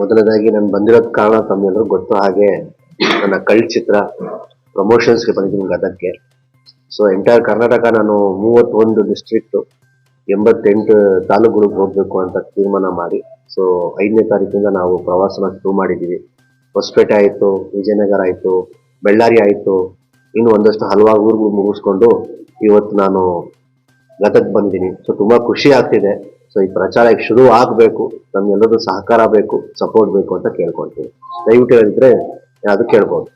ಮೊದಲನೇದಾಗಿ ನಾನು ಬಂದಿರೋದ್ ಕಾರಣ ತಮ್ಮೆಲ್ಲರೂ ಗೊತ್ತು ಹಾಗೆ ನನ್ನ ಕಳ್ ಚಿತ್ರ ಪ್ರಮೋಷನ್ಸ್ಗೆ ಬಂದಿದ್ದೀನಿ ಗದಗ್ಗೆ ಸೊ ಎಂಟೈರ್ ಕರ್ನಾಟಕ ನಾನು ಮೂವತ್ತೊಂದು ಡಿಸ್ಟ್ರಿಕ್ಟು ಎಂಬತ್ತೆಂಟು ತಾಲೂಕುಗಳಿಗೆ ಹೋಗಬೇಕು ಅಂತ ತೀರ್ಮಾನ ಮಾಡಿ. ಸೊ ಐದನೇ ತಾರೀಕಿಂದ ನಾವು ಪ್ರವಾಸನ ಶುರು ಮಾಡಿದ್ದೀವಿ. ಹೊಸಪೇಟೆ ಆಯಿತು, ವಿಜಯನಗರ ಆಯಿತು, ಬಳ್ಳಾರಿ ಆಯಿತು. ಇನ್ನು ಒಂದಷ್ಟು ಹಲವಾರು ಊರುಗಳು ಮುಗಿಸ್ಕೊಂಡು ಇವತ್ತು ನಾನು ಗದಗ್ ಬಂದಿದ್ದೀನಿ. ಸೊ ತುಂಬ ಖುಷಿ ಆಗ್ತಿದೆ. ಸೊ ಈ ಪ್ರಚಾರ ಈಗ ಶುರು ಆಗಬೇಕು. ನಮ್ಗೆಲ್ಲರೂ ಸಹಕಾರ ಬೇಕು ಸಪೋರ್ಟ್ ಬೇಕು ಅಂತ ಕೇಳ್ಕೊಳ್ತೀವಿ. ದಯವಿಟ್ಟು ಹೇಳಿದ್ರೆ ಅದು ಕೇಳ್ಬೋದು.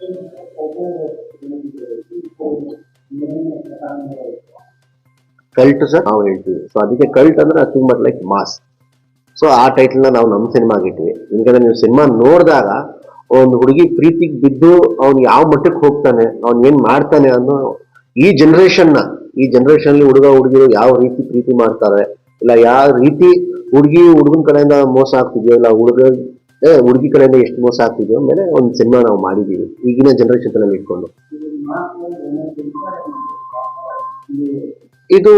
ಕಲ್ಟ್ ಸರ್ ನಾವು ಹೇಳ್ತೀವಿ. ಸೊ ಅದಕ್ಕೆ ಕಲ್ಟ್ ಅಂದ್ರೆ ಬಟ್ ಲೈಕ್ ಮಾಸ್ ಸೊ ಆ ಟೈಟಲ್ ನಾವು ನಮ್ಮ ಸಿನಿಮಾಗೆ ಇಟ್ವಿ ಯಾಕಂದ್ರೆ ನೀವು ಸಿನಿಮಾ ನೋಡಿದಾಗ ಒಂದು ಹುಡುಗಿ ಪ್ರೀತಿಗೆ ಬಿದ್ದು ಅವ್ನು ಯಾವ ಮಟ್ಟಕ್ಕೆ ಹೋಗ್ತಾನೆ, ಅವ್ನು ಏನ್ ಮಾಡ್ತಾನೆ ಅನ್ನೋ ಈ ಜನರೇಷನ್ನ, ಈ ಜನರೇಷನ್ ಹುಡುಗ, ಹುಡುಗಿರು ಯಾವ ರೀತಿ ಪ್ರೀತಿ ಮಾಡ್ತಾರೆ ಇಲ್ಲ, ಯಾವ ರೀತಿ ಹುಡುಗಿ ಹುಡುಗನ ಕಡೆಯಿಂದ ಮೋಸ ಆಗ್ತಿದ್ಯೋ, ಇಲ್ಲ ಹುಡುಗ ಹುಡುಗಿ ಕಡೆಯಿಂದ ಎಷ್ಟು ಮೋಸ ಆಗ್ತಿದ್ಯೋ ಮೇಲೆ ಒಂದು ಸಿನಿಮಾ ನಾವು ಮಾಡಿದೀವಿ, ಈಗಿನ ಜನರೇಷನ್ ಅಲ್ಲಿ ಇಟ್ಕೊಂಡು. ಇದು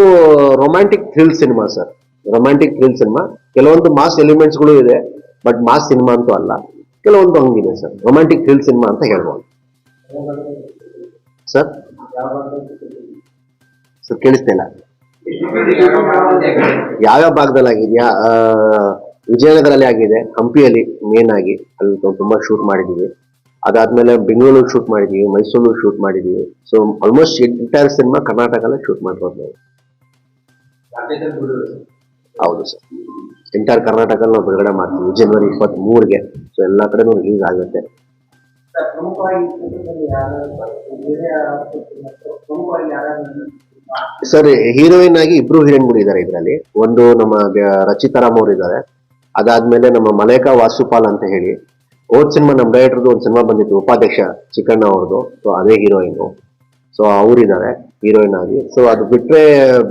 romantic thrill cinema sir romantic thrill cinema ಕೆಲವೊಂದು ಮಾಸ್ ಎಲಿಮೆಂಟ್ಸ್ಗಳು ಇದೆ ಬಟ್ ಮಾಸ್ ಸಿನಿಮಾ ಅಂತೂ ಅಲ್ಲ. ಕೆಲವೊಂದು ಹಂಗಿದೆ ಸರ್ ರೊಮ್ಯಾಂಟಿಕ್ ಥ್ರಿಲ್ ಸಿನಿಮಾ ಅಂತ ಹೇಳ್ಬೋದು. ಸರ್ ಸರ್ ಕೇಳಿಸ್ತಿಲ್ಲ ಯಾವ್ಯಾವ ಭಾಗದಲ್ಲಿ ಆಗಿದೆಯಾ? ವಿಜಯನಗರಲ್ಲಿ ಆಗಿದೆ, ಹಂಪಿಯಲ್ಲಿ ಮೇನ್ ಆಗಿ ಅಲ್ಲಿ ತುಂಬಾ ಶೂಟ್ ಮಾಡಿದೀವಿ. ಅದಾದ್ಮೇಲೆ ಬೆಂಗಳೂರು ಶೂಟ್ ಮಾಡಿದೀವಿ, ಮೈಸೂರು ಶೂಟ್ ಮಾಡಿದೀವಿ. ಸೊ ಆಲ್ಮೋಸ್ಟ್ ಎಂಟೈರ್ ಸಿನಿಮಾ ಕರ್ನಾಟಕಲ್ಲೇ ಶೂಟ್ ಮಾಡಿರೋದು ನಾವು. ಹೌದು ಸರ್ ಎಂಟೈರ್ ಕರ್ನಾಟಕ ನಾವು ಬಿಡುಗಡೆ ಮಾಡ್ತೀವಿ. ಜನವರಿ ಇಪ್ಪತ್ತ್ ಮೂರ್ಗೆ ಸೊ ಎಲ್ಲಾ ಕಡೆನೂ ರಿಲೀಸ್ ಆಗುತ್ತೆ. ಸರ್ ಹೀರೋಯಿನ್ ಆಗಿ ಇಬ್ರು ಹೀರೋಯಿನ್ಗಳು ಇದ್ದಾರೆ ಇದರಲ್ಲಿ. ಒಂದು ನಮ್ಮ ರಚಿತಾ ರಾಮ್ ಅವರು ಇದ್ದಾರೆ ಅದಾದ್ಮೇಲೆ ನಮ್ಮ ಮಲೇಕಾ ವಾಸುಪಾಲ್ ಅಂತ ಹೇಳಿ. ಓದ್ ಸಿನಿಮಾ ನಮ್ಮ ಡೈರೆಕ್ಟರ್ದು ಒಂದು ಸಿನಿಮಾ ಬಂದಿತ್ತು, ಉಪಾಧ್ಯಕ್ಷ ಚಿಕ್ಕಣ್ಣ ಅವ್ರದ್ದು. ಸೊ ಅದೇ ಹೀರೋಯಿನ್ ಸೊ ಅವರಿದ್ದಾರೆ ಹೀರೋಯಿನ್ ಆಗಿ. ಸೊ ಅದು ಬಿಟ್ರೆ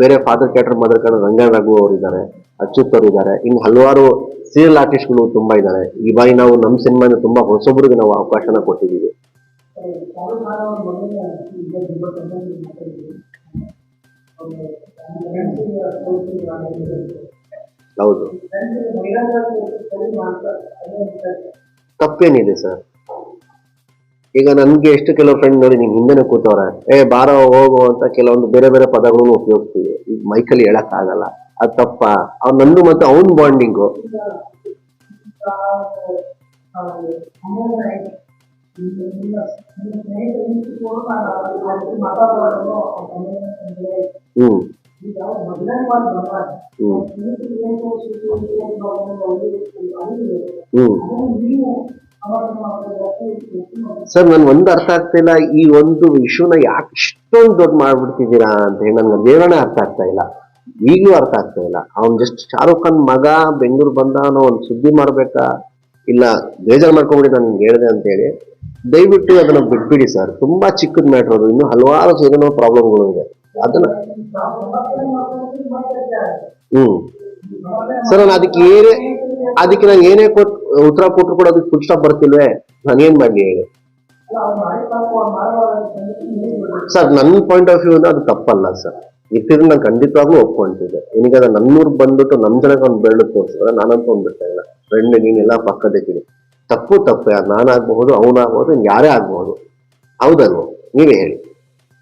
ಬೇರೆ ಫಾದರ್ ಕ್ಯಾಟರ್ ಮದರ್ ಕಡೆ ರಂಗನ್ ರಘು ಅವರು ಇದ್ದಾರೆ ಅಚ್ಯುತ್ ಅವರು ಇದ್ದಾರೆ ಇನ್ನು ಹಲವಾರು ಸೀರಿಯಲ್ ಆರ್ಟಿಸ್ಟ್ಗಳು ತುಂಬಾ ಇದ್ದಾರೆ. ಈ ಬಾರಿ ನಾವು ನಮ್ಮ ಸಿನಿಮಾನ ತುಂಬಾ ಹೊಸೊಬ್ಬರಿಗೆ ನಾವು ಅವಕಾಶನ ಕೊಟ್ಟಿದ್ದೀವಿ. ಹೌದು. ತಪ್ಪೇನಿದೆ ಸರ್. ಈಗ ನನ್ಗೆ ಎಷ್ಟು ಕೆಲವು ಫ್ರೆಂಡ್ ನೋಡಿ ನಿಮ್ ಹಿಂದೆನೆ ಕೂತವ್ರೆ, ಏ, ಬಾರ, ಹೋಗು ಅಂತ ಕೆಲವೊಂದು ಬೇರೆ ಬೇರೆ ಪದಗಳನ್ನು ಉಪಯೋಗಿಸ್ತೀವಿ. ಈಗ ಮೈಕಲ್ಲಿ ಹೇಳಕ್ ಆಗಲ್ಲ ಅದು ತಪ್ಪ. ಅವ್ರು ನಂದು ಮತ್ತೆ ಅವನ್ ಬಾಂಡಿಂಗು ಸರ್ ನನ್ ಒಂದು ಅರ್ಥ ಆಗ್ತಿಲ್ಲ ಈ ಒಂದು ಇಶ್ಯೂನ ಯಾಕೆ ಇಷ್ಟೊಂದು ದೊಡ್ಡ ಮಾಡ್ಬಿಡ್ತಿದ್ದೀರಾ ಅಂತ ಹೇಳಿ ನನ್ಗೆ ದೇವರೇ ಅರ್ಥ ಆಗ್ತಾ ಇಲ್ಲ. ಈಗಲೂ ಅರ್ಥ ಆಗ್ತಾ ಇಲ್ಲ. ಅವ್ನ್ ಜಸ್ಟ್ ಶಾರುಖ್ ಖಾನ್ ಮಗ, ಬೆಂಗಳೂರು ಬಂದ ಅನ್ನೋ ಒಂದು ಸುದ್ದಿ ಮಾಡ್ಬೇಕಾ? ಇಲ್ಲ, ಬೇಜಾರು ಮಾಡ್ಕೊಂಬಿಡಿ ನಾನು ನಿಮ್ಗೆ ಹೇಳಿದೆ ಅಂತ ಹೇಳಿ. ದಯವಿಟ್ಟು ಅದನ್ನ ಬಿಟ್ಬಿಡಿ ಸರ್. ತುಂಬಾ ಚಿಕ್ಕದ ಮ್ಯಾಟ್ರ್ ಅದು. ಇನ್ನು ಹಲವಾರು ಏನೋ ಪ್ರಾಬ್ಲಮ್ಗಳು ಇದೆ. ಅದನ್ನ. ಹ್ಮ್. ಸರ್, ನಾನು ಅದಕ್ಕೆ ಏನೇ, ಅದಕ್ಕೆ ನಾನು ಏನೇ ಕೊಟ್, ಉತ್ತರ ಕೊಟ್ಟರು ಕೂಡ ಅದಕ್ಕೆ ಫುಲ್ ಸ್ಟಾಪ್ ಬರ್ತಿಲ್ವೇ? ನಾನು ಏನ್ ಮಾಡ್ಲಿ ಹೇಳಿ? ಸರ್ ನನ್ನ ಪಾಯಿಂಟ್ ಆಫ್ ವ್ಯೂ ಅದು ತಪ್ಪಲ್ಲ ಸರ್. ಇಟ್ಟಿದ್ರೆ ನಾನು ಖಂಡಿತವಾಗ್ಲೂ ಒಪ್ಕೊಂತಿದ್ದೆ. ಈಗ ನನ್ನೂರ್ ಬಂದ್ಬಿಟ್ಟು ನಮ್ ಜನಕ್ಕೆ ಒಂದು ಬೆಳ್ಳು ತೋರಿಸಿದ್ರೆ ನಾನಂತೂ ಒಂದು ಬಿಡ್ತಾ ಇಲ್ಲ ಫ್ರೆಂಡ್ ನೀನೆಲ್ಲ ಪಕ್ಕದಕ್ಕಿದೆ ತಪ್ಪು ತಪ್ಪೆ ಅದು ನಾನಾಗ್ಬಹುದು, ಅವನಾಗ್ಬಹುದು, ಇನ್ ಯಾರೇ ಆಗ್ಬಹುದು. ಹೌದಲ್ವ? ನೀವೇ ಹೇಳಿ.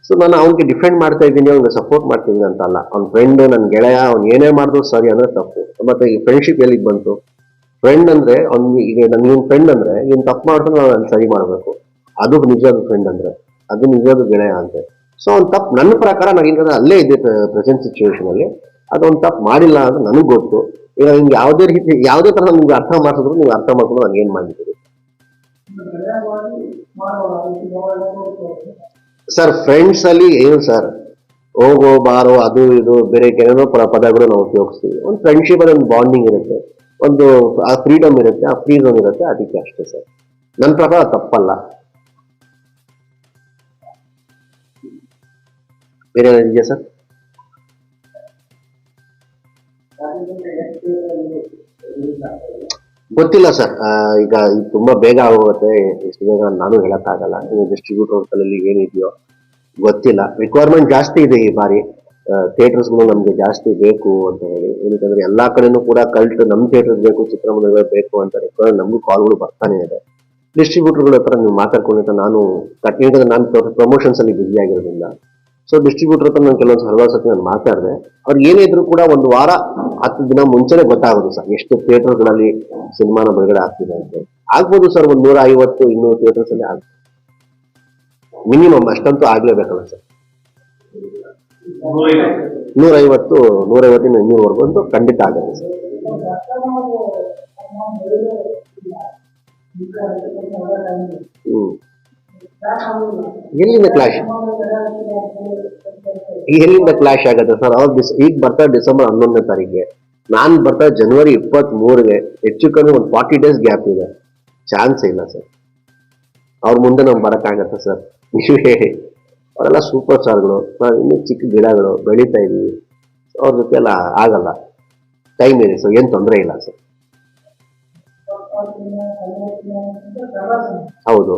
ಸೊ ನಾನು ಅವ್ನಿಗೆ ಡಿಫೆಂಡ್ ಮಾಡ್ತಾ ಇದ್ದೀನಿ, ಅವ್ನಿಗೆ ಸಪೋರ್ಟ್ ಮಾಡ್ತಿದ್ದೀನಿ ಅಂತ ಅಲ್ಲ ಅವ್ನ ಫ್ರೆಂಡ್ ನನ್ನ ಗೆಳೆಯ, ಅವ್ನು ಏನೇ ಮಾಡಿದ್ರು ಸರಿ ಅಂದ್ರೆ ತಪ್ಪು. ಮತ್ತೆ ಈ ಫ್ರೆಂಡ್ಶಿಪ್ ಎಲ್ಲಿಗೆ ಬಂತು? ಫ್ರೆಂಡ್ ಅಂದ್ರೆ ಅವ್ನಿಗೆ ಈಗ ನನಗೆ ಫ್ರೆಂಡ್ ಅಂದ್ರೆ ಇವ್ನು ತಪ್ಪು ಮಾಡಿದ್ರೆ ನಾನು ಸರಿ ಮಾಡಬೇಕು. ಅದು ನಿಜವಾದ ಫ್ರೆಂಡ್ ಅಂದ್ರೆ, ಅದು ನಿಜವಾದ ಗೆಳೆಯ ಅಂತೆ ಸೊ ಅವ್ನು ತಪ್ಪು ನನ್ನ ಪ್ರಕಾರ ನನಗಿಂತ ಅಲ್ಲೇ ಇದೆ ಪ್ರೆಸೆಂಟ್ ಸಿಚುವೇಶನ್ ಅಲ್ಲಿ. ಅದೊಂದು ತಪ್ಪು ಮಾಡಿಲ್ಲ ಅಂತ ನನಗೆ ಗೊತ್ತು. ಈಗ ನಿಮ್ಗೆ ಯಾವುದೇ ರೀತಿ ಯಾವುದೇ ತರ ನಿಮ್ಗೆ ಅರ್ಥ ಮಾಡಿಸಿದ್ರು, ನೀವು ಅರ್ಥ ಮಾಡ್ಕೊಂಡು ನಾನು ಏನ್ ಮಾಡಿದ್ದೀರಿ ಸರ್ ಫ್ರೆಂಡ್ಸ್ ಅಲ್ಲಿ ಏನು ಸರ್ ಹೋಗೋ, ಬಾರೋ, ಅದು ಇದು, ಬೇರೆ ಕೆಲವೋ ಪದಗಳು ನಾವು ಉಪಯೋಗಿಸ್ತೀವಿ. ಒಂದು ಫ್ರೆಂಡ್ಶಿಪ್ ಅಲ್ಲಿ ಒಂದು ಬಾಂಡಿಂಗ್ ಇರುತ್ತೆ. ಒಂದು ಆ ಫ್ರೀಡಮ್ ಇರುತ್ತೆ, ಆ ಫ್ರೀಡಮ್ ಇರುತ್ತೆ, ಅದಕ್ಕೆ ಅಷ್ಟೇ ಸರ್ ನನ್ನ ಪ್ರಕಾರ ತಪ್ಪಲ್ಲ. ಬೇರೆ ಇದೆಯಾ ಸರ್ ಗೊತ್ತಿಲ್ಲ ಸರ್. ಈಗ ತುಂಬಾ ಬೇಗ ಆಗೋಗುತ್ತೆ. ಎಷ್ಟು ಬೇಗ ನಾನು ಹೇಳಕ್ಕಾಗಲ್ಲ. ನೀವು ಡಿಸ್ಟ್ರಿಬ್ಯೂಟರ್ ಅಲ್ಲಿ ಏನಿದೆಯೋ ಗೊತ್ತಿಲ್ಲ. ರಿಕ್ವೈರ್ಮೆಂಟ್ ಜಾಸ್ತಿ ಇದೆ ಈ ಬಾರಿ. ಥಿಯೇಟರ್ಸ್ಗಳು ನಮಗೆ ಜಾಸ್ತಿ ಬೇಕು ಅಂತ ಹೇಳಿ. ಏನಕ್ಕಂದ್ರೆ ಎಲ್ಲಾ ಕಡೆನೂ ಕೂಡ ಕಲ್ಟ್ ನಮ್ಮ ಥಿಯೇಟರ್ ಬೇಕು, ಚಿತ್ರಮಂದಿರಗಳು ಬೇಕು ಅಂತ ರಿಕ್ವೈರ್ ನಮಗೂ ಕಾಲ್ಗಳು ಬರ್ತಾನೆ ಇದೆ. ಡಿಸ್ಟ್ರಿಬ್ಯೂಟರ್ಗಳ ಹತ್ರ ನೀವು ಮಾತಾಡ್ಕೊಂಡಿದ್ದ ನಾನು ಯಾಕಂದ್ರೆ ನಾನು ಪ್ರಮೋಷನ್ಸ್ ಅಲ್ಲಿ ಬಿಸಿ ಆಗಿರೋದ್ರಿಂದ. ಸೊ ಡಿಸ್ಟ್ರಿಬ್ಯೂಟರ್ ಹತ್ರ ನಾನು ಕೆಲವೊಂದು ಹಲವಾರು ಸತಿ ನಾನು ಮಾತಾಡಿದೆ. ಅವ್ರು ಏನೇ ಇದ್ರು ಕೂಡ ಒಂದು ವಾರ ಹತ್ತು ದಿನ ಮುಂಚೆನೆ ಗೊತ್ತಾಗೋದು ಸರ್, ಎಷ್ಟು ಥಿಯೇಟರ್ಗಳಲ್ಲಿ ಸಿನಿಮಾನ ಬಿಡುಗಡೆ ಆಗ್ತಿದೆ ಅಂತ. ಆಗ್ಬೋದು ಸರ್, ಒಂದು ನೂರ ಐವತ್ತು ಇನ್ನೂರು ಥಿಯೇಟರ್ಸ್ ಅಲ್ಲಿ ಆಗ್ಬೋದು. ಮಿನಿಮಮ್ ಅಷ್ಟಂತೂ ಆಗ್ಲೇಬೇಕಲ್ಲ ಸರ್. ನೂರೈವತ್ತು, ನೂರೈವತ್ತಿಂದ ನೂರ ಐವತ್ತಿನ ಇನ್ನೂರವರೆಗೂ ಅಂತೂ ಖಂಡಿತ ಆಗಲ್ಲ ಸರ್. ಹ್ಮ್. ಎಲ್ಲಿಂದ ಕ್ಲಾಶ್ ಎಲ್ಲಿಂದ ಕ್ಲಾಶ್ ಆಗುತ್ತೆ ಸರ್ ಅವ್ರು ಡಿಸ್ ಈಗ ಬರ್ತಾ ಡಿಸೆಂಬರ್ ಹನ್ನೊಂದನೇ ತಾರೀಕಿಗೆ ನಾನ್ ಬರ್ತಾ ಜನವರಿ ಇಪ್ಪತ್ತ್ ಮೂರಿಗೆ ಹೆಚ್ಚು ಕಮ್ಮಿ ಒಂದು ಫಾರ್ಟಿ ಡೇಸ್ ಗ್ಯಾಪ್ ಇದೆ. ಚಾನ್ಸ್ ಇಲ್ಲ ಸರ್ ಅವ್ರ ಮುಂದೆ ನಾವು ಬರೋಕ್ಕಾಗತ್ತೆ ಸರ್ ನೀವು ಹೇಳಿ. ಅವರೆಲ್ಲ ಸೂಪರ್ ಸ್ಟಾರ್ಗಳು ನಾವು ಇನ್ನೂ ಚಿಕ್ಕ ಗಿಡಗಳು ಬೆಳೀತಾ ಇದೀವಿ. ಅವ್ರ ಜೊತೆ ಎಲ್ಲ ಆಗಲ್ಲ. ಟೈಮ್ ಇದೆ ಸರ್ ಏನು ತೊಂದರೆ ಇಲ್ಲ ಸರ್ ಹೌದು.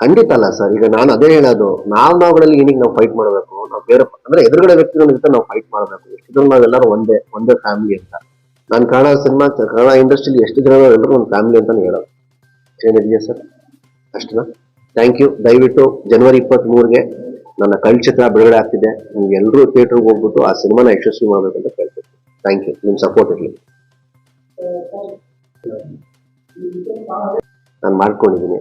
ಖಂಡಿತ ಅಲ್ಲ ಸರ್, ಈಗ ನಾನು ಅದೇ ಹೇಳೋದು, ನಾವ್ ನಾವುಗಳಲ್ಲಿ ಏನಿಗೆ ನಾವು ಫೈಟ್ ಮಾಡಬೇಕು, ನಾವು ಬೇರೆ ಅಂದ್ರೆ ಎದುರುಗಡೆ ವ್ಯಕ್ತಿಗಳ ಜೊತೆ ನಾವು ಫೈಟ್ ಮಾಡಬೇಕು ಜನ ನಾವೆಲ್ಲರೂ ಒಂದೇ ಒಂದೇ ಫ್ಯಾಮಿಲಿ ಅಂತ. ನಾನು ಕನ್ನಡ ಸಿನಿಮಾ ಕನ್ನಡ ಇಂಡಸ್ಟ್ರಿಲಿ ಎಷ್ಟು ಜನ ಎಲ್ಲರೂ ಒಂದು ಫ್ಯಾಮಿಲಿ ಅಂತ ಹೇಳೋದು. ಏನಿದೆಯಾ ಸರ್? ಅಷ್ಟನಾ ಥ್ಯಾಂಕ್ ಯು ದಯವಿಟ್ಟು ಜನವರಿ ಇಪ್ಪತ್ತ್ ಮೂರ್ಗೆ ನನ್ನ ಕಳ್ ಚಿತ್ರ ಬಿಡುಗಡೆ ಆಗ್ತಿದೆ. ನೀವು ಎಲ್ಲರೂ ಥಿಯೇಟರ್ಗೆ ಹೋಗ್ಬಿಟ್ಟು ಆ ಸಿನಿಮಾನ ಯಶಸ್ವಿ ಮಾಡ್ಬೇಕು ಅಂತ ಕೇಳ್ತೀನಿ ಥ್ಯಾಂಕ್ ಯು ನಿಮ್ ಸಪೋರ್ಟ್ ಇರಲಿ. ನಾನು ಮಾಡ್ಕೊಂಡಿದ್ದೀನಿ.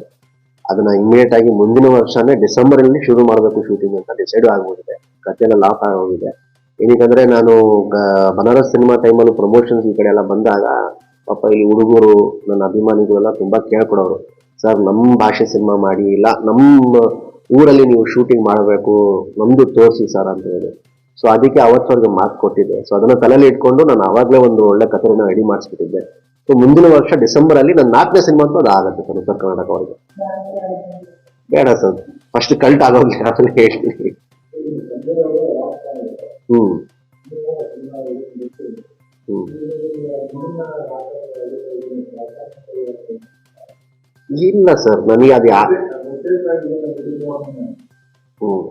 ಅದನ್ನ ಇಮಿಡಿಯೇಟ್ ಆಗಿ ಮುಂದಿನ ವರ್ಷನೇ ಡಿಸೆಂಬರ್ ಅಲ್ಲಿ ಶುರು ಮಾಡಬೇಕು ಶೂಟಿಂಗ್ ಅಂತ ಡಿಸೈಡ್ ಆಗೋಗಿದೆ ಕತೆ ಎಲ್ಲ ಲಾಕ್ ಆಗೋಗಿದೆ. ಏನಕ್ಕಂದ್ರೆ ನಾನು ಬನಾರಸ್ ಸಿನಿಮಾ ಟೈಮಲ್ಲಿ ಪ್ರಮೋಷನ್ಸ್ ಈ ಕಡೆ ಎಲ್ಲ ಬಂದಾಗ, ಪಾಪ ಈ ಹುಡುಗರು, ನನ್ನ ಅಭಿಮಾನಿಗಳೆಲ್ಲ ತುಂಬಾ ಕೇಳ್ಕೊಡೋರು. ಸರ್ ನಮ್ಮ ಭಾಷೆ ಸಿನಿಮಾ ಮಾಡಿ, ಇಲ್ಲ, ನಮ್ಮ ಊರಲ್ಲಿ ನೀವು ಶೂಟಿಂಗ್ ಮಾಡಬೇಕು, ನಮ್ದು ತೋರಿಸಿ ಸರ್ ಅಂತ ಹೇಳಿ. ಸೊ ಅದಕ್ಕೆ ಅವತ್ತವರೆಗೆ ಮಾತು ಕೊಟ್ಟಿದ್ದೆ. ಸೊ ಅದನ್ನ ತಲೆಯಲ್ಲಿ ಇಟ್ಕೊಂಡು ನಾನು ಆವಾಗಲೇ ಒಂದು ಒಳ್ಳೆ ಕಥೆನ ರೆಡಿ ಮಾಡಿಸ್ಬಿಟ್ಟಿದ್ದೆ. ಸೊ ಮುಂದಿನ ವರ್ಷ ಡಿಸೆಂಬರ್ ಅಲ್ಲಿ ನನ್ನ ನಾಲ್ಕನೇ ಸಿನಿಮಾ ಅಂತ ಅದು ಆಗುತ್ತೆ ಸರ್, ಉತ್ತರ ಕರ್ನಾಟಕ ಅವ್ರಿಗೆ. ಬೇಡ ಸರ್ ಫಸ್ಟ್ ಕಲ್ಟ್ ಆಗೋದು ಆಮೇಲೆ ಹೇಳ್ತೀನಿ ಹ್ಮ್. ಇಲ್ಲ ಸರ್, ನನಗೆ ಅದು ಹ್ಮ್.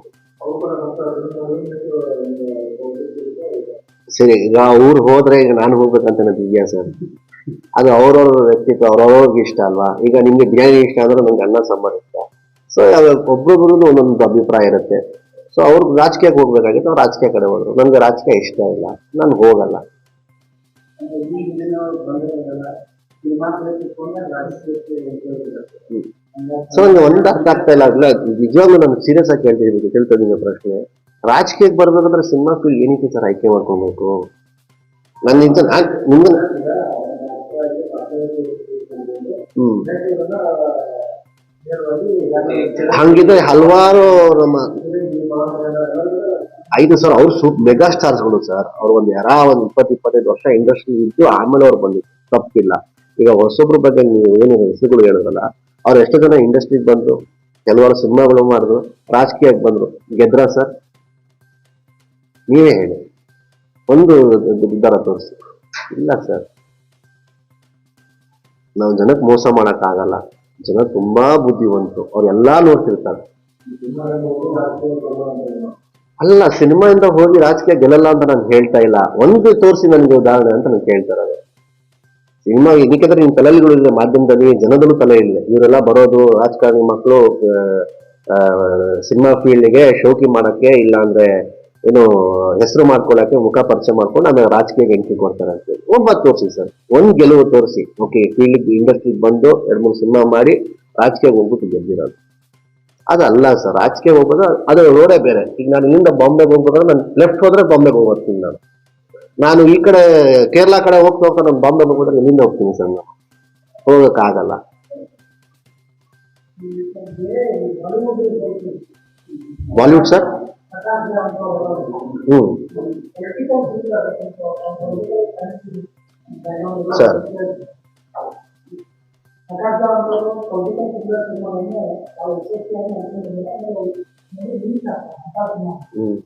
ಸರಿ, ಈಗ ಊರು ಹೋದ್ರೆ ಈಗ ನಾನು ಹೋಗ್ಬೇಕಂತ ನನ್ನ ಜಿಜ್ಞಾಸ ಅದು. ಅವ್ರವ್ರ ವ್ಯಕ್ತಿತ್ವ, ಅವ್ರವ್ರಿಗೆ ಇಷ್ಟ ಅಲ್ವಾ? ಈಗ ನಿಮ್ಗೆ ಬಿರಿಯಾನಿ ಇಷ್ಟ ಅಂದ್ರೆ ನಂಗೆ ಅನ್ನ, ಸಾಂಬಾರ್ ಇಷ್ಟ. ಸೊ ಒಬ್ಬೊಬ್ರದ್ದು ಒಂದೊಂದು ಅಭಿಪ್ರಾಯ ಇರುತ್ತೆ. ಸೊ ಅವ್ರು ರಾಜಕೀಯಕ್ಕೆ ಹೋಗ್ಬೇಕಾಗಿತ್ತು, ಅವ್ರು ರಾಜಕೀಯ ಕಡೆ ಹೋದ್ರು. ನನ್ಗೆ ರಾಜಕೀಯ ಇಷ್ಟ ಇಲ್ಲ. ನಾನು ಹೋಗಲ್ಲ. ಸೊ ನೀವು ಒಂದು ಅರ್ಥ ಆಗ್ತಾ ಇಲ್ಲ ಇಲ್ಲ, ನಿಜವಾಗ್ಲೂ ನಾನು ಸೀರಿಯಸ್ ಆಗಿ ಕೇಳ್ತಿದ್ದೀನಿ ಕೇಳ್ತಾ ಪ್ರಶ್ನೆ. ರಾಜಕೀಯಕ್ಕೆ ಬರ್ಬೇಕಂದ್ರೆ ಸಿನಿಮಾ ಫೀಲ್ಡ್ ಏನಕ್ಕೆ ಸರ್ ಆಯ್ಕೆ ಮಾಡ್ಕೊಬೇಕು? ನನ್ನ ನಿಂತ ನಾನು ನಿಮ್ಗೆ ಹ್ಮ್. ಹಂಗಿದ್ರೆ ಹಲವಾರು ನಮ್ಮ ಐದು ಸರ್ ಅವ್ರು ಸೂಪ್ ಮೆಗಾ ಸ್ಟಾರ್ಸ್ಗಳು ಸರ್ ಅವ್ರು ಒಂದು ಯಾರ, ಒಂದು ಇಪ್ಪತ್ತು, ಇಪ್ಪತ್ತೈದು ವರ್ಷ ಇಂಡಸ್ಟ್ರಿ ಇದ್ದು ಆಮೇಲೆ ಅವ್ರು ಬಂದಿದ್ದು ತಪ್ಪಿಲ್ಲ. ಈಗ ಹೊಸೊಬ್ರ ಬಗ್ಗೆ ನೀವು ಏನು ಹೆಸರುಗಳು ಹೇಳೋದಲ್ಲ ಅವ್ರು ಎಷ್ಟೋ ಜನ ಇಂಡಸ್ಟ್ರಿಗೆ ಬಂದ್ರು, ಕೆಲವರು ಸಿನಿಮಾಗಳು ಮಾಡಿದ್ರು, ರಾಜಕೀಯಕ್ಕೆ ಬಂದ್ರು. ಗೆದ್ರ ಸರ್? ನೀವೇ ಹೇಳಿ. ಒಂದು ಉದ್ದಾರ ತೋರಿಸಿ. ಇಲ್ಲ ಸರ್. ನಾವು ಜನಕ್ಕೆ ಮೋಸ ಮಾಡಕ್ ಆಗಲ್ಲ ಜನ ತುಂಬಾ ಬುದ್ಧಿವಂತರು. ಅವ್ರೆಲ್ಲಾ ನೋಡ್ತಿರ್ತಾರೆ. ಅಲ್ಲ ಸಿನಿಮಾಯಿಂದ ಹೋಗಿ ರಾಜಕೀಯ ಗೆಲ್ಲಲ್ಲ ಅಂತ ನಾನು ಹೇಳ್ತಾ ಇಲ್ಲ. ಒಂದು ತೋರಿಸಿ ನನಗೆ ಉದಾಹರಣೆ ಅಂತ ನಾನು ಕೇಳ್ತಾರೆ ಸಿನಿಮಾ ಇದಕ್ಕೆಂದ್ರೆ ನಿಮ್ ತಲೆಗಳು ಇದೆ ಮಾಧ್ಯಮದಲ್ಲಿ ಜನದಲ್ಲೂ ತಲೆ ಇಲ್ಲ. ಇವರೆಲ್ಲ ಬರೋದು ರಾಜಕಾರಣಿ ಮಕ್ಕಳು ಸಿನಿಮಾ ಫೀಲ್ಡ್ಗೆ ಶೋಕಿ ಮಾಡಕ್ಕೆ ಇಲ್ಲ ಅಂದ್ರೆ ಏನು ಹೆಸರು ಮಾಡ್ಕೊಳಕ್ಕೆ ಮುಖ ಪರಿಚಯ ಮಾಡ್ಕೊಂಡು ಆಮೇಲೆ ರಾಜಕೀಯ ಎಂಟ್ರಿ ಕೊಡ್ತಾರೆ ಅಂತ ಹೇಳಿ. ಒಬ್ಬ ತೋರಿಸಿ ಸರ್. ಒಂದ್ ಗೆಲುವು ತೋರಿಸಿ. ಓಕೆ ಫೀಲ್ಡ್ ಇಂಡಸ್ಟ್ರಿಗೆ ಬಂದು ಎರಡ್ ಮೂರು ಸಿನಿಮಾ ಮಾಡಿ ರಾಜಕೀಯ ಹೋಗ್ಬಿಟ್ಟು ಗೆದ್ದಿರೋದು. ಅದಲ್ಲ ಸರ್ ರಾಜಕೀಯ ಹೋಗೋದು ಅದು ರೋಡೇ ಬೇರೆ. ಈಗ ನಾನು ಇಲ್ಲಿಂದ ಬಾಂಬೆಗೆ ಹೋಗ್ಬೇಕಾದ್ರೆ ನಾನು ಲೆಫ್ಟ್ ಹೋದ್ರೆ ಬಾಂಬೆಗೆ ಹೋಗ್ತೀನಿ ನಾನು. ನಾನು ಈ ಕಡೆ ಕೇರಳ ಕಡೆ ಹೋಗ್ತಾ ಹೋಗ್ತಾ ನಾನು ಬಾಂಬೆಗೆ ಹೋಗ್ಬಿಟ್ರೆ ಇಲ್ಲಿಂದ ಹೋಗ್ತೀನಿ ಸರ್ ನಾನು. ಹೋಗಕ್ಕಾಗಲ್ಲ. Bollywood sir? ಹ್ಮ್. ಸರ್. Hmm hmm.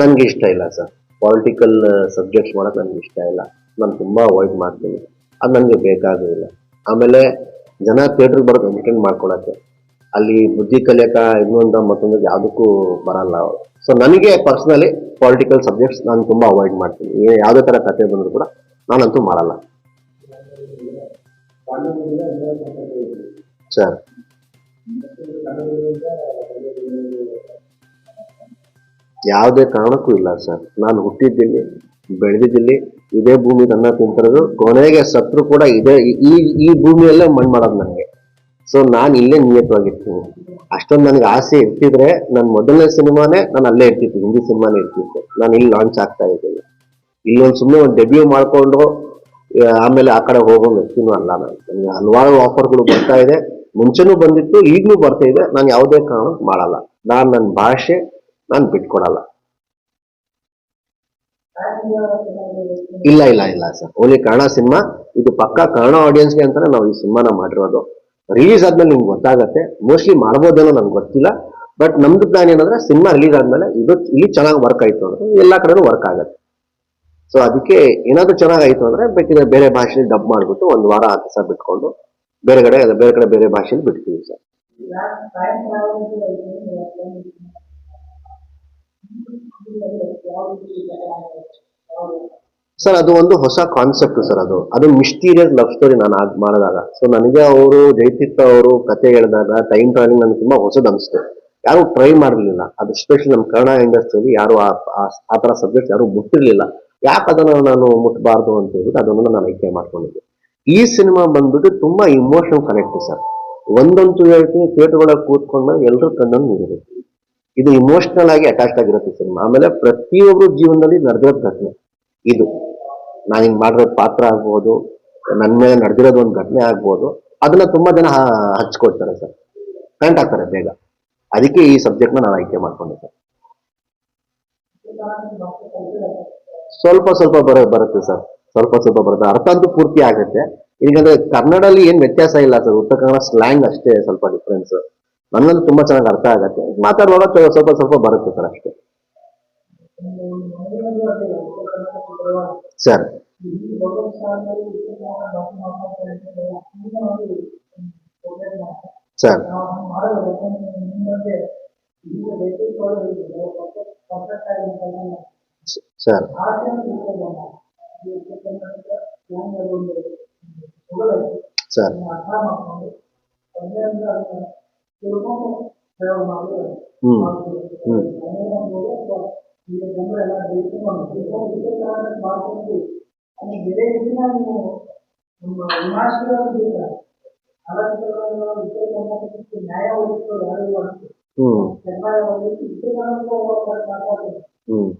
ನನ್ಗೆ ಇಷ್ಟ ಇಲ್ಲ ಸರ್. ಪೊಲಿಟಿಕಲ್ ಸಬ್ಜೆಕ್ಟ್ಸ್ ಮಾಡಕ್ ನನ್ಗೆ ಇಷ್ಟ ಇಲ್ಲ. ನಾನು ತುಂಬಾ ಅವಾಯ್ಡ್ ಮಾಡ್ತೀನಿ. ಅದು ನನಗೆ ಬೇಕಾಗಿಲ್ಲ ಆಮೇಲೆ ಜನ ಥಿಯೇಟ್ರಿಗೆ ಬರೋದು ಎಂಟರ್ಟೈನ್ ಮಾಡ್ಕೊಳಕ್ಕೆ. ಅಲ್ಲಿ ಬುದ್ಧಿ ಕಲಿಯಕ ಇನ್ನೊಂದ ಮತ್ತೊಂದು ಯಾವುದಕ್ಕೂ ಬರಲ್ಲ ಅವರು. ಸೊ ನನಗೆ ಪರ್ಸನಲಿ ಪೊಲಿಟಿಕಲ್ ಸಬ್ಜೆಕ್ಟ್ಸ್ ನಾನು ತುಂಬಾ ಅವಾಯ್ಡ್ ಮಾಡ್ತೀನಿ. ಯಾವುದೇ ತರ ಕತೆ ಬಂದರೂ ಕೂಡ ನಾನಂತೂ ಮಾಡಲ್ಲ. ಸರ್ ಯಾವುದೇ ಕಾರಣಕ್ಕೂ ಇಲ್ಲ ಸರ್. ನಾನು ಹುಟ್ಟಿದ್ದಿಲ್ಲಿ ಬೆಳೆದಿದ್ದಿಲ್ಲಿ ಇದೇ ಭೂಮಿ ನನ್ನ ತಿಂತಿರೋದು ಕೊನೆಗೆ ಸತ್ರು ಕೂಡ ಇದೇ, ಈ ಈ ಭೂಮಿಯಲ್ಲೇ ಮಣ್ಣು ಮಾಡೋದು ನನಗೆ. ಸೊ ನಾನು ಇಲ್ಲೇ ನಿಯತವಾಗಿರ್ತೀನಿ. ಅಷ್ಟೊಂದು ನನಗೆ ಆಸೆ ಇರ್ತಿದ್ರೆ ನನ್ನ ಮೊದಲನೇ ಸಿನಿಮಾನೇ ನಾನು ಅಲ್ಲೇ ಇರ್ತಿತ್ತು ಹಿಂದಿ ಸಿನಿಮಾನೇ ಇರ್ತಿತ್ತು ನಾನು ಇಲ್ಲಿ ಲಾಂಚ್ ಆಗ್ತಾ ಇದ್ದೀನಿ. ಇಲ್ಲೊಂದು ಸುಮ್ಮನೆ ಒಂದು ಡೆಬ್ಯೂ ಮಾಡಿಕೊಂಡು ಆಮೇಲೆ ಆ ಕಡೆ ಹೋಗೋ ವ್ಯಕ್ತಿನೂ ಅಲ್ಲ ನಾನು. ನನಗೆ ಹಲವಾರು ಆಫರ್ಗಳು ಬರ್ತಾ ಇದೆ. ಮುಂಚೆನೂ ಬಂದಿತ್ತು, ಈಗಲೂ ಬರ್ತಾ ಇದೆ. ನಾನು ಯಾವುದೇ ಕಾರಣಕ್ಕೆ ಮಾಡಲ್ಲ. ನಾನು ನನ್ನ ಭಾಷೆ ನಾನು ಬಿಟ್ಕೊಡಲ್ಲ. ಇಲ್ಲ ಇಲ್ಲ ಇಲ್ಲ, ಸರ್. Only Kannada cinema. ಇದು ಪಕ್ಕಾ ಕನ್ನಡ ಆಡಿಯನ್ಸ್ಗೆ ಅಂತಾನೆ ನಾವು ಈ ಸಿನಿಮಾನ ಮಾಡಿರೋದು. ರಿಲೀಸ್ ಆದ್ಮೇಲೆ ನಿಮ್ಗೆ ಗೊತ್ತಾಗತ್ತೆ. ಮೋಸ್ಟ್ಲಿ ಮಾಡ್ಬೋದೇನೋ ನನ್ಗೆ ಗೊತ್ತಿಲ್ಲ. ಬಟ್ ನಮ್ದು ಪ್ಲಾನ್ ಏನಂದ್ರೆ ಸಿನಿಮಾ ರಿಲೀಸ್ ಆದ್ಮೇಲೆ ಇದು ಇಲ್ಲಿ ಚೆನ್ನಾಗಿ ವರ್ಕ್ ಆಯ್ತು ಅಂದ್ರೆ ಎಲ್ಲ ಕಡೆನೂ ವರ್ಕ್ ಆಗತ್ತೆ. ಸೊ ಅದಕ್ಕೆ ಏನಾದ್ರೂ ಚೆನ್ನಾಗಾಯ್ತು ಅಂದ್ರೆ ಬೇಕಿದ್ರೆ ಬೇರೆ ಭಾಷೆಯಲ್ಲಿ ಡಬ್ ಮಾಡ್ಬಿಟ್ಟು ಒಂದು ವಾರ ಹತ್ತು ಸಾವಿರ ಬಿಟ್ಕೊಂಡು ಬೇರೆ ಕಡೆ, ಅದು ಬೇರೆ ಕಡೆ ಬೇರೆ ಭಾಷೆಯಲ್ಲಿ ಬಿಡ್ತೀವಿ ಸರ್. ಸರ್, ಅದು ಒಂದು ಹೊಸ ಕಾನ್ಸೆಪ್ಟ್ ಸರ್ ಅದು. ಅದು ಮಿಸ್ಟೀರಿಯಸ್ ಲವ್ ಸ್ಟೋರಿ ನಾನು ಆಗ, ಮಾಡಿದಾಗ. ಸೊ ನನಗೆ ಅವರು ಜಯತಿತ್ತ ಅವರು ಕತೆ ಹೇಳಿದಾಗ ಟೈಮ್ ಟ್ರಾವೆಲಿಂಗ್ ನನಗೆ ತುಂಬಾ ಹೊಸದು ಅನಿಸ್ತು. ಯಾರು ಟ್ರೈ ಮಾಡಿರ್ಲಿಲ್ಲ ಅದು ಸ್ಪೆಷಲಿ ನಮ್ಮ ಕನ್ನಡ ಇಂಡಸ್ಟ್ರಿಯಲ್ಲಿ ಯಾರು ಆ ಥರ ಸಬ್ಜೆಕ್ಟ್ ಯಾರು ಮುಟ್ಟಿರಲಿಲ್ಲ. ಯಾಕೆ ಅದನ್ನು ನಾನು ಮುಟ್ಟಬಾರ್ದು ಅಂತ ಹೇಳ್ಬಿಟ್ಟು ಅದನ್ನು ನಾನು ಆಯ್ಕೆ ಮಾಡ್ಕೊಂಡಿದ್ದೆ. ಈ ಸಿನಿಮಾ ಬಂದ್ಬಿಟ್ಟು ತುಂಬಾ ಇಮೋಷನಲ್ ಕನೆಕ್ಟ್ ಸರ್. ಒಂದಂತೂ ಹೇಳ್ತೀನಿ ಥಿಯೇಟರ್ಗಳಲ್ಲಿ ಕೂತ್ಕೊಂಡ್ಮೇಲೆ ಎಲ್ಲರೂ ಕಣ್ಣನ್ನು ನೀಡಿರುತ್ತೆ ಇದು ಇಮೋಷನಲ್ ಆಗಿ ಅಟ್ಯಾಚ್ ಆಗಿರುತ್ತೆ ಸಿನಿಮಾ. ಆಮೇಲೆ ಪ್ರತಿಯೊಬ್ಬರು ಜೀವನದಲ್ಲಿ ನಡೆದಿರೋ ಘಟನೆ ಇದು. ನಾನು ಹಿಂಗೆ ಮಾಡಿರೋ ಪಾತ್ರ ಆಗ್ಬೋದು ನನ್ನ ಮೇಲೆ ನಡೆದಿರೋದು ಒಂದು ಘಟನೆ ಆಗ್ಬೋದು, ಅದನ್ನ ತುಂಬಾ ಜನ ಹಚ್ಕೊಡ್ತಾರೆ ಸರ್. ಕನೆಕ್ಟ್ ಆಗ್ತಾರೆ ಬೇಗ. ಅದಕ್ಕೆ ಈ ಸಬ್ಜೆಕ್ಟ್ನ ನಾನು ಆಯ್ಕೆ ಮಾಡ್ಕೊಂಡೆ ಸರ್. ಸ್ವಲ್ಪ ಸ್ವಲ್ಪ ಬರ, ಬರುತ್ತೆ ಸರ್. ಸ್ವಲ್ಪ ಸ್ವಲ್ಪ ಬರುತ್ತೆ. ಅರ್ಥ ಅಂತೂ ಪೂರ್ತಿ ಆಗುತ್ತೆ. ಈಗಂದ್ರೆ ಕನ್ನಡಲ್ಲಿ ಏನ್ ವ್ಯತ್ಯಾಸ ಇಲ್ಲ ಸರ್? ಉತ್ತರ ಕನ್ನಡ ಸ್ಲ್ಯಾಂಗ್ ಅಷ್ಟೇ ಸ್ವಲ್ಪ ಡಿಫ್ರೆನ್ಸ್ ನನ್ನದು ತುಂಬಾ ಚೆನ್ನಾಗಿ ಅರ್ಥ ಆಗತ್ತೆ. ಮಾತಾಡುವಾಗ ಸ್ವ- ಸ್ವಲ್ಪ ಸ್ವಲ್ಪ ಬರುತ್ತೆ ಸರ್ ಅಷ್ಟೇ. Sir. Sir. Sir. Sir hmm hmm hmm hmm hmm hmm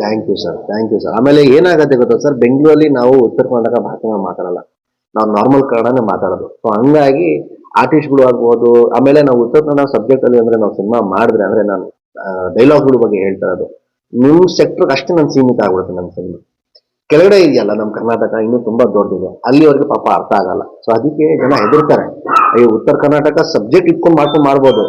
thank you sir thank you sir ಆಮೇಲೆ ಏನಾಗುತ್ತೆ ಗೊತ್ತಾ ಸರ್ ಬೆಂಗಳೂರಲ್ಲಿ ನಾವು ಉತ್ತರ ಕರ್ನಾಟಕ ಭಾಷೆನ ಮಾತಾಡಲ್ಲ. ನಾವು ನಾರ್ಮಲ್ ಕನ್ನಡನೇ ಮಾತಾಡೋದು. ಸೊ ಹಂಗಾಗಿ ಆರ್ಟಿಸ್ಟ್ಗಳು ಆಗ್ಬೋದು, ಆಮೇಲೆ ನಾವು ಉತ್ತರ ಕನ್ನಡ ಸಬ್ಜೆಕ್ಟ್ ಅಲ್ಲಿ ಅಂದ್ರೆ ನಾವು ಸಿನಿಮಾ ಮಾಡಿದ್ರೆ ಅಂದ್ರೆ ನಾನು ಡೈಲಾಗ್ಗಳ ಬಗ್ಗೆ ಹೇಳ್ತಾ ಇರೋದು. ನಿಮ್ ಸೆಕ್ಟರ್ ಅಷ್ಟೇ ನಾನು ಸೀಮಿತ ಆಗ್ಬಿಡುತ್ತೆ ನನ್ನ ಸಿನಿಮಾ ಕೆಳಗಡೆ ಇದೆಯಲ್ಲ ನಮ್ಮ ಕರ್ನಾಟಕ, ಇನ್ನೂ ತುಂಬಾ ದೊಡ್ಡದಿದೆ. ಅಲ್ಲಿವರೆಗೆ ಪಾಪ ಅರ್ಥ ಆಗಲ್ಲ. ಸೊ ಅದಕ್ಕೆ ಜನ ಹೆದರ್ತಾರೆ. ಅಯ್ಯೋ, ಉತ್ತರ ಕರ್ನಾಟಕ ಸಬ್ಜೆಕ್ಟ್ ಇಟ್ಕೊಂಡು ಮಾಡ್ಕೊಂಡು ಮಾಡ್ಬೋದು.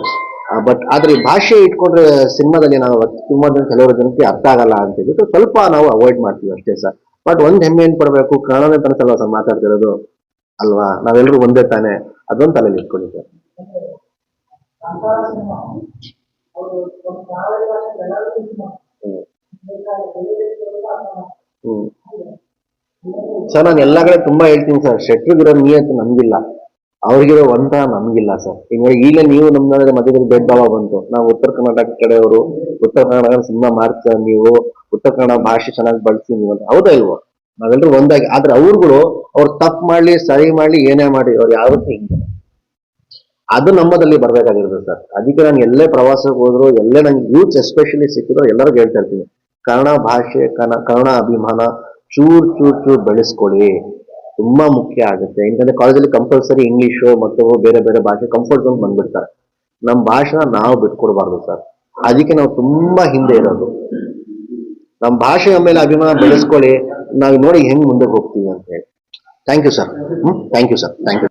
ಬಟ್ ಆದ್ರೆ ಭಾಷೆ ಇಟ್ಕೊಂಡ್ರೆ ಸಿನಿಮಾದಲ್ಲಿ ನಾವು ತುಂಬಾ ಜನ ಕೆಲವರು ಜನಕ್ಕೆ ಅರ್ಥ ಆಗಲ್ಲ ಅಂತ ಹೇಳ್ಬಿಟ್ಟು ಸ್ವಲ್ಪ ನಾವು ಅವಾಯ್ಡ್ ಮಾಡ್ತೀವಿ ಅಷ್ಟೇ ಸರ್. ಬಟ್ ಒಂದ್ ಹೆಮ್ಮೆ ಏನ್ ಪಡ್ಬೇಕು? ಕನ್ನಡನೇ ತನಸಲ್ವಾ ಸರ್ ಮಾತಾಡ್ತಿರೋದು? ಅಲ್ವಾ? ನಾವೆಲ್ಲರೂ ಒಂದೇ ತಾನೆ. ಅದೊಂದು ತಲೆ ಇಟ್ಕೊಳ್ಳಿ ಸರ್ ಹ್ಮ್. ಸರ್, ನಾನು ಎಲ್ಲಾ ಕಡೆ ತುಂಬಾ ಹೇಳ್ತೀನಿ ಸರ್ ಶೆಟ್ರಿಗಿರೋ ನಿಯತ್ತು ನಮ್ಗಿಲ್ಲ. ಅವ್ರಿಗಿರೋ ಒಂದ ನಮ್ಗಿಲ್ಲ ಸರ್. ಈಗ ಈಗ ನೀವು ನಮ್ಮ ಮಧ್ಯದಲ್ಲಿ ಭೇದಭಾವ ಬಂತು. ನಾವು ಉತ್ತರ ಕರ್ನಾಟಕ ಕಡೆಯವರು, ಉತ್ತರ ಕನ್ನಡ ಸಿನಿಮಾ ಮಾಡ್ತೀರ ನೀವು, ಉತ್ತರ ಕನ್ನಡ ಭಾಷೆ ಚೆನ್ನಾಗಿ ಬಳಸಿ ನೀವು ಅಂತ ಹೌದಾ ಇಲ್ವೋ? ನಾವೆಲ್ಲರೂ ಒಂದಾಗಿ, ಆದ್ರೆ ಅವ್ರುಗಳು ಅವ್ರು ತಪ್ಪು ಮಾಡ್ಲಿ, ಸರಿ ಮಾಡ್ಲಿ, ಏನೇ ಮಾಡಿ ಅವ್ರು ಯಾವತ್ತೂ ಹಿಂಗೆ. ಅದು ನಮ್ಮದಲ್ಲಿ ಬರ್ಬೇಕಾಗಿರುತ್ತೆ ಸರ್. ಅದಕ್ಕೆ ನಾನು ಎಲ್ಲೇ ಪ್ರವಾಸಕ್ಕೆ ಹೋದ್ರು, ಎಲ್ಲೇ ನಂಗೆ ಯೂತ್ ಎಸ್ಪೆಷಲಿ ಸಿಕ್ಕಿದ್ರು ಎಲ್ಲರಿಗೂ ಹೇಳ್ತಾ ಇರ್ತೀನಿ. ಕನ್ನಡ ಭಾಷೆ ಕನ್ನ ಕನ್ನಡ ಅಭಿಮಾನ ಚೂರ್ ಚೂರ್ ಚೂರ್ ಬೆಳೆಸ್ಕೊಳ್ಳಿ ತುಂಬಾ ಮುಖ್ಯ ಆಗುತ್ತೆ. ಯಾಕಂದ್ರೆ ಕಾಲೇಜಲ್ಲಿ ಕಂಪಲ್ಸರಿ ಇಂಗ್ಲಿಷು ಮತ್ತು ಬೇರೆ ಬೇರೆ ಭಾಷೆ ಕಂಫರ್ಟ್ ಝೋನ್ ಬಂದ್ಬಿಡ್ತಾರೆ. ನಮ್ಮ ಭಾಷೆನ ನಾವು ಬಿಟ್ಕೊಡ್ಬಾರ್ದು ಸರ್. ಅದಕ್ಕೆ ನಾವು ತುಂಬಾ ಹಿಂದೆ ಇರೋದು. ನಮ್ಮ ಭಾಷೆಯ ಮೇಲೆ ಅಭಿಮಾನ ಬೆಳೆಸ್ಕೊಳ್ಳಿ. ನಾವು ನೋಡಿ ಹೆಂಗ್ ಮುಂದೆ ಹೋಗ್ತೀವಿ ಅಂತ ಹೇಳಿ. Thank you sir hmm? Thank you sir thank you